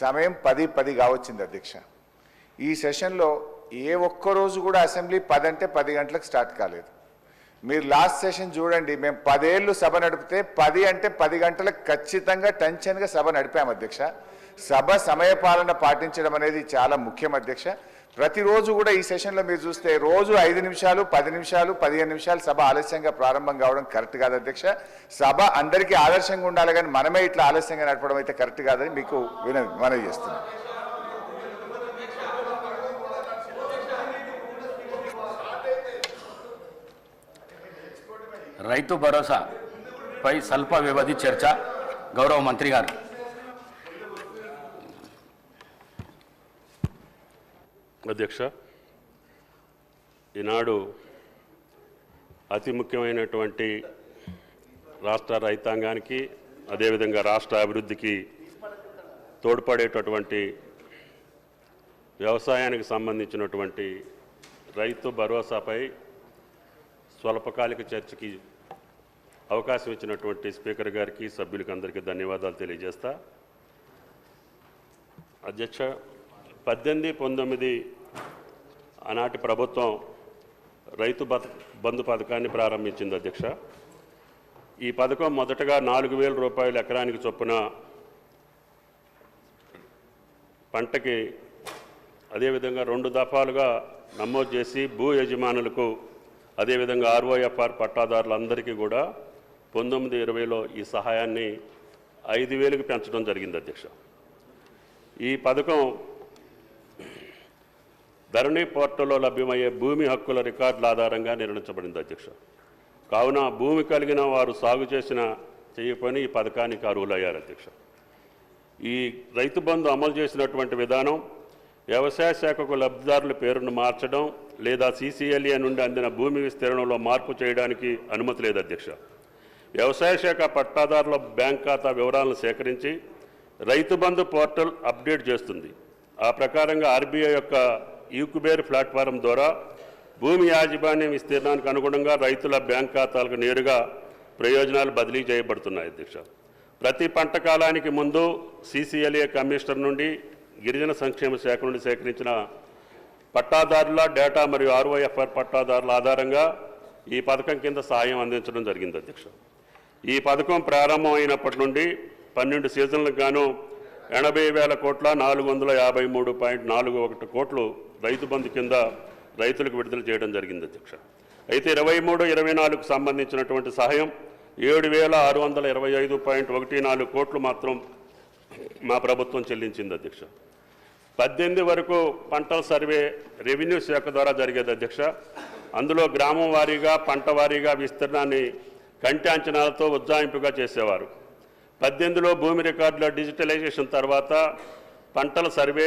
సమయం పది పది కావచ్చింది అధ్యక్ష. ఈ సెషన్లో ఏ ఒక్కరోజు కూడా అసెంబ్లీ పది అంటే పది గంటలకు స్టార్ట్ కాలేదు. మీరు లాస్ట్ సెషన్ చూడండి మేము పదేళ్ళు సభ నడిపితే పది అంటే పది గంటలకు ఖచ్చితంగా టెన్షన్గా సభ నడిపాము అధ్యక్ష. సభ సమయపాలన పాటించడం అనేది చాలా ముఖ్యం అధ్యక్ష. ప్రతిరోజు కూడా ఈ సెషన్లో మీరు చూస్తే రోజు ఐదు నిమిషాలు పది నిమిషాలు పదిహేను నిమిషాలు సభ ఆలస్యంగా ప్రారంభం కావడం కరెక్ట్ కాదు అధ్యక్ష. సభ అందరికీ ఆదర్శంగా ఉండాలి కానీ మనమే ఇట్లా ఆలస్యంగా నడపడం అయితే కరెక్ట్ కాదని మీకు విన మనవి చేస్తున్నాం. రైతు భరోసాపై స్వల్ప వ్యవధి చర్చ. గౌరవ మంత్రి గారు. అధ్యక్ష ఈనాడు అతి ముఖ్యమైనటువంటి రాష్ట్ర రైతాంగానికి అదేవిధంగా రాష్ట్ర అభివృద్ధికి తోడ్పడేటటువంటి వ్యవసాయానికి సంబంధించినటువంటి రైతు భరోసాపై స్వల్పకాలిక చర్చకి అవకాశం ఇచ్చినటువంటి స్పీకర్ గారికి సభ్యులకి అందరికీ ధన్యవాదాలు తెలియజేస్తా. అధ్యక్ష పద్దెనిమిది పంతొమ్మిది ఆనాటి ప్రభుత్వం రైతు బత బంధు పథకాన్ని ప్రారంభించింది అధ్యక్ష. ఈ పథకం మొదటగా నాలుగు వేల రూపాయలు ఎకరానికి చొప్పున పంటకి అదేవిధంగా రెండు దఫాలుగా నమోదు చేసి భూ యజమానులకు అదేవిధంగా ఆర్ఓఎఫ్ఆర్ పట్టాదారులందరికీ కూడా పంతొమ్మిది ఇరవైలో ఈ సహాయాన్ని ఐదు వేలకు పెంచడం జరిగింది అధ్యక్ష. ఈ పథకం ధరణి పోర్టల్లో లభ్యమయ్యే భూమి హక్కుల రికార్డుల ఆధారంగా నిర్ణయించబడింది అధ్యక్ష. కావున భూమి కలిగిన వారు సాగు చేసిన చేయకపోయిన ఈ పథకానికి అర్హులయ్యారు అధ్యక్ష. ఈ రైతు బంధు అమలు చేసినటువంటి విధానం వ్యవసాయ శాఖకు లబ్ధిదారుల పేరును మార్చడం లేదా సీసీఎల్ఏ నుండి అందిన భూమి విస్తీర్ణంలో మార్పు చేయడానికి అనుమతి లేదు అధ్యక్ష. వ్యవసాయ శాఖ పట్టాదారుల బ్యాంక్ ఖాతా వివరాలను సేకరించి రైతు బంధు పోర్టల్ అప్డేట్ చేస్తుంది. ఆ ప్రకారంగా ఆర్బీఐ యొక్క ఈక్యుబేర్ ప్లాట్ఫారం ద్వారా భూమి యాజమాన్యం విస్తీర్ణానికి అనుగుణంగా రైతుల బ్యాంక్ ఖాతాలకు నేరుగా ప్రయోజనాలు బదిలీ చేయబడుతున్నాయి అధ్యక్ష. ప్రతి పంట కాలానికి ముందు సీసీఎల్ఏ కమిషనర్ నుండి గిరిజన సంక్షేమ శాఖ నుండి సేకరించిన పట్టాదారుల డేటా మరియు ఆర్ఓఎఫ్ఆర్ పట్టాదారుల ఆధారంగా ఈ పథకం కింద సహాయం అందించడం జరిగింది అధ్యక్ష. ఈ పథకం ప్రారంభం అయినప్పటి నుండి పన్నెండు సీజన్లకు గాను ఎనభై వేల కోట్ల నాలుగు వందల యాభై మూడు పాయింట్ నాలుగు ఒకటి కోట్లు రైతు బంధు కింద రైతులకు విడుదల చేయడం జరిగింది అధ్యక్ష. అయితే ఇరవై మూడు ఇరవై నాలుగుకు సంబంధించినటువంటి సహాయం ఏడు వేల ఆరు వందల ఇరవై ఐదు పాయింట్ ఒకటి నాలుగు కోట్లు మాత్రం మా ప్రభుత్వం చెల్లించింది అధ్యక్ష. పద్దెనిమిది వరకు పంటల సర్వే రెవెన్యూ శాఖ ద్వారా జరిగేది అధ్యక్ష. అందులో గ్రామం వారీగా పంట వారీగా విస్తీర్ణాన్ని కంటి అంచనాలతో ఉజ్జాయింపుగా చేసేవారు. పద్దెనిమిదిలో భూమి రికార్డుల డిజిటలైజేషన్ తర్వాత పంటల సర్వే